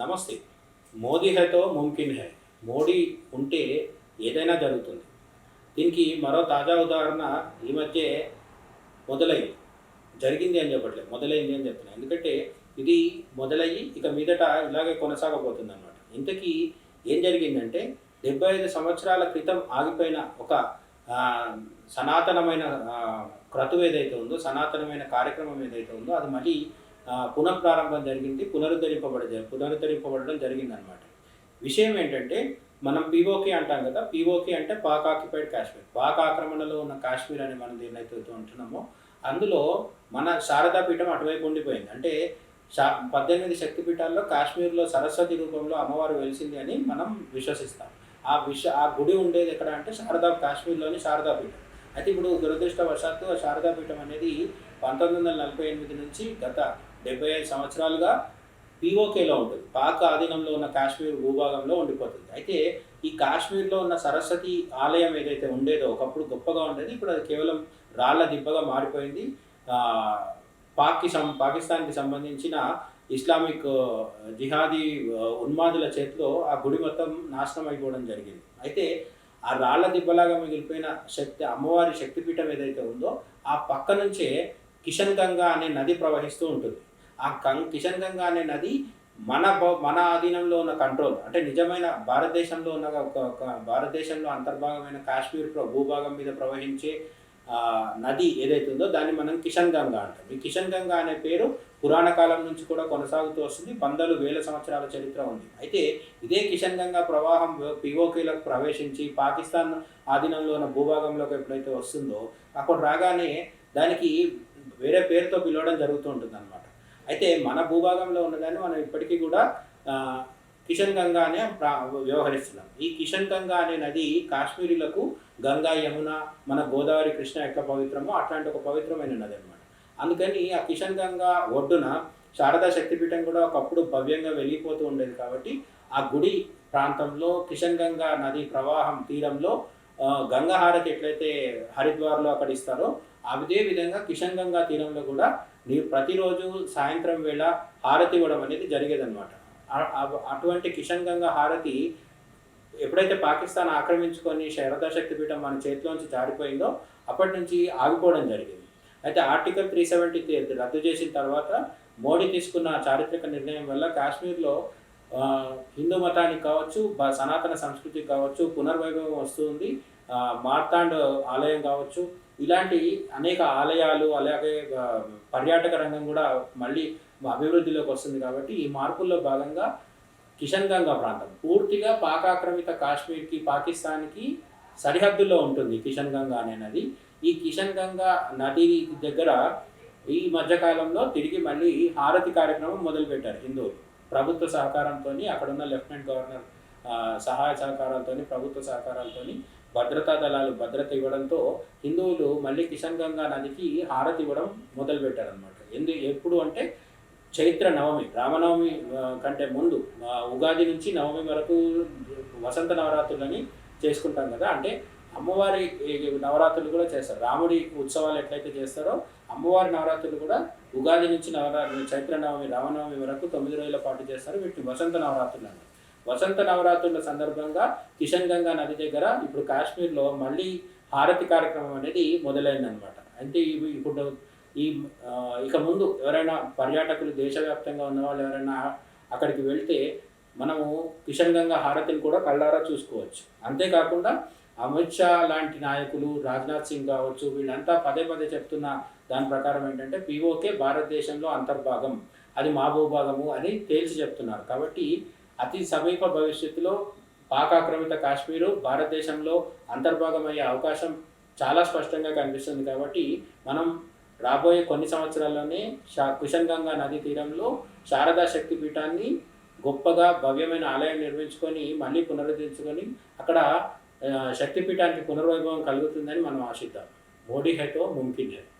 నమస్తే. మోదీ హైతో ముమ్కిన్ హై. మోడీ ఉంటే ఏదైనా జరుగుతుంది. దీనికి మరో తాజా ఉదాహరణ ఈ మధ్య మొదలైంది. జరిగింది అని చెప్పట్లేదు. మొదలైంది అని చెప్తున్నాను ఎందుకంటే ఇది మొదలయ్యి ఇక మీదట ఇలాగే కొనసాగబోతుంది అనమాట ఇంతకీ ఏం జరిగిందంటే డెబ్బై ఐదు సంవత్సరాల క్రితం ఆగిపోయిన ఒక సనాతనమైన క్రతువు ఏదైతే ఉందో సనాతనమైన కార్యక్రమం ఏదైతే ఉందో అది మళ్ళీ పునఃప్రారంభం జరిగింది పునరుద్ధరింపబడ పునరుద్ధరింపబడడం జరిగింది అనమాట విషయం ఏంటంటే మనం పీఓకే అంటాం కదా పీఓకే అంటే పాక్ ఆక్యుపైడ్ కాశ్మీర్. పాక్ ఆక్రమణలో ఉన్న కాశ్మీర్ అని మనం దేన్నైతే ఉంటున్నామో అందులో మన శారదా పీఠం అటువైపు ఉండిపోయింది. అంటే శా పద్దెనిమిది శక్తిపీఠాల్లో కాశ్మీర్లో సరస్వతి రూపంలో అమ్మవారు వెలిసింది అని మనం విశ్వసిస్తాం. ఆ విశ్వ ఆ గుడి ఉండేది ఎక్కడ అంటే శారదా కాశ్మీర్లోని శారదా పీఠం. అయితే ఇప్పుడు దురదృష్టవశాత్తు ఆ శారదా పీఠం అనేది పంతొమ్మిది వందల నలభై ఎనిమిది నుంచి గత డెబ్బై ఐదు సంవత్సరాలుగా పీఓకేలో ఉంటుంది. పాక్ ఆధీనంలో ఉన్న కాశ్మీర్ భూభాగంలో ఉండిపోతుంది. అయితే ఈ కాశ్మీర్లో ఉన్న సరస్వతి ఆలయం ఏదైతే ఉండేదో ఒకప్పుడు గొప్పగా ఉండేది ఇప్పుడు అది కేవలం రాళ్ళ దిబ్బగా మారిపోయింది. పాక్కి సం పాకిస్తాన్కి సంబంధించిన ఇస్లామిక్ జిహాదీ ఉన్మాదుల చేతిలో ఆ గుడి మొత్తం నాశనం అయిపోవడం జరిగింది. అయితే ఆ రాళ్ళ దిబ్బలాగా మిగిలిపోయిన శక్తి అమ్మవారి శక్తిపీఠం ఏదైతే ఉందో ఆ పక్క నుంచే కిషన్ గంగా అనే నది ప్రవహిస్తూ ఉంటుంది. ఆ కం కిషన్ గంగా అనే నది మన మన ఆధీనంలో ఉన్న కంట్రోల్ అంటే నిజమైన భారతదేశంలో ఉన్న ఒక ఒక భారతదేశంలో అంతర్భాగమైన కాశ్మీర్ ప్ర- భూభాగం మీద ప్రవహించే నది ఏదైతుందో దాన్ని మనం కిషన్ గంగా అంటాం. ఈ కిషన్ గంగా అనే పేరు పురాణ కాలం నుంచి కూడా కొనసాగుతూ వస్తుంది. వందలు వేల సంవత్సరాల చరిత్ర ఉంది. అయితే ఇదే కిషన్ గంగా ప్రవాహం పిఓకేలకు ప్రవేశించి పాకిస్తాన్ ఆధీనంలో ఉన్న భూభాగంలోకి ఎప్పుడైతే వస్తుందో అక్కడ రాగానే దానికి వేరే పేరుతో పిలవడం జరుగుతూ ఉంటుంది అనమాట అయితే మన భూభాగంలో ఉన్నదాన్ని మనం ఇప్పటికీ కూడా కిషన్ గంగా అనే ప్రా- వ్యవహరిస్తున్నాం. ఈ కిషన్ గంగా అనే నది కాశ్మీరీలకు గంగా యమున మన గోదావరి కృష్ణ యొక్క పవిత్రమో అట్లాంటి ఒక పవిత్రమైన నది అనమాట అందుకని ఆ కిషన్ గంగా ఒడ్డున శారదా శక్తిపీఠం కూడా ఒకప్పుడు భవ్యంగా వెళ్ళిపోతూ ఉండేది కాబట్టి ఆ గుడి ప్రాంతంలో కిషన్ గంగా నది ప్రవాహం తీరంలో గంగా హారతి ఎట్లయితే హరిద్వార్లో అక్కడ ఇస్తారో అదే విధంగా కిషన్ గంగా తీరంలో కూడా నీవు ప్రతిరోజు సాయంత్రం వేళ హారతి ఇవ్వడం అనేది జరిగేదన్నమాట. అటువంటి కిషన్ గంగా హారతి ఎప్పుడైతే పాకిస్తాన్ ఆక్రమించుకొని శారదా శక్తిపీఠం మన చేతిలోంచి జారిపోయిందో అప్పటి నుంచి ఆగిపోవడం జరిగింది. అయితే ఆర్టికల్ త్రీ సెవెంటీ రద్దు చేసిన తర్వాత మోడీ తీసుకున్న చారిత్రక నిర్ణయం వల్ల కాశ్మీర్లో హిందూ మతానికి కావచ్చు సనాతన సంస్కృతికి కావచ్చు పునర్వైభవం వస్తుంది. మార్తాండ్ ఆలయం కావచ్చు ఇలాంటి అనేక ఆలయాలు అలాగే పర్యాటక రంగం కూడా మళ్ళీ అభివృద్ధిలోకి వస్తుంది కాబట్టి ఈ మార్పుల్లో భాగంగా కిషన్ గంగా ప్రాంతం పూర్తిగా పాకాక్రమిత కాశ్మీర్కి పాకిస్తాన్కి సరిహద్దుల్లో ఉంటుంది కిషన్ గంగా అనే నది. ఈ కిషన్ గంగా నది దగ్గర ఈ మధ్యకాలంలో తిరిగి మళ్ళీ హారతి కార్యక్రమం మొదలుపెట్టారు హిందువులు ప్రభుత్వ సహకారంతో అక్కడున్న లెఫ్టినెంట్ గవర్నర్ సహాయ సహకారాలతో ప్రభుత్వ సహకారాలతో భద్రతా దళాలు భద్రత ఇవ్వడంతో హిందువులు మళ్ళీ కిషన్ గంగా నదికి హారతి ఇవ్వడం మొదలుపెట్టారనమాట ఎందు ఎప్పుడు అంటే చైత్ర నవమి రామనవమి కంటే ముందు ఉగాది నుంచి నవమి వరకు వసంత నవరాత్రులని చేసుకుంటాం కదా. అంటే అమ్మవారి నవరాత్రులు కూడా చేస్తారు. రాముడి ఉత్సవాలు ఎట్లయితే చేస్తారో అమ్మవారి నవరాత్రులు కూడా ఉగాది నుంచి నవరాత్రులు చైత్ర నవమి రామనవమి వరకు తొమ్మిది రోజుల పాటు చేస్తారు. వీటిని వసంత నవరాత్రులు అంటారు. వసంత నవరాత్రుల సందర్భంగా కిషన్ గంగా నది దగ్గర ఇప్పుడు కాశ్మీర్లో మళ్ళీ హారతి కార్యక్రమం అనేది మొదలైందనమాట అంటే ఇప్పుడు ఈ ఇక ముందు ఎవరైనా పర్యాటకులు దేశవ్యాప్తంగా ఉన్న వాళ్ళు ఎవరైనా అక్కడికి వెళ్తే మనము కిషన్ గంగా హారతిని కూడా కళ్ళారా చూసుకోవచ్చు. అంతేకాకుండా అమిత్ షా లాంటి నాయకులు రాజ్నాథ్ సింగ్ కావచ్చు వీళ్ళంతా పదే పదే చెప్తున్న దాని ప్రకారం ఏంటంటే పీఓకే భారతదేశంలో అంతర్భాగం అది మా భూభాగము అని తేల్చి చెప్తున్నారు. కాబట్టి అతి సమీప భవిష్యత్తులో పాకాక్రమిత కాశ్మీరు భారతదేశంలో అంతర్భాగం అయ్యే అవకాశం చాలా స్పష్టంగా కనిపిస్తుంది కాబట్టి మనం రాబోయే కొన్ని సంవత్సరాల్లోనే షా కుషన్ గంగా నదీ తీరంలో శారదా శక్తి పీఠాన్ని గొప్పగా భవ్యమైన ఆలయం నిర్మించుకొని మళ్ళీ పునరుద్ధరించుకొని అక్కడ శక్తిపీఠానికి పునర్వైభవం కలుగుతుందని మనం ఆశిద్దాం. మోడీ హైతో ముమ్కిన్ హై.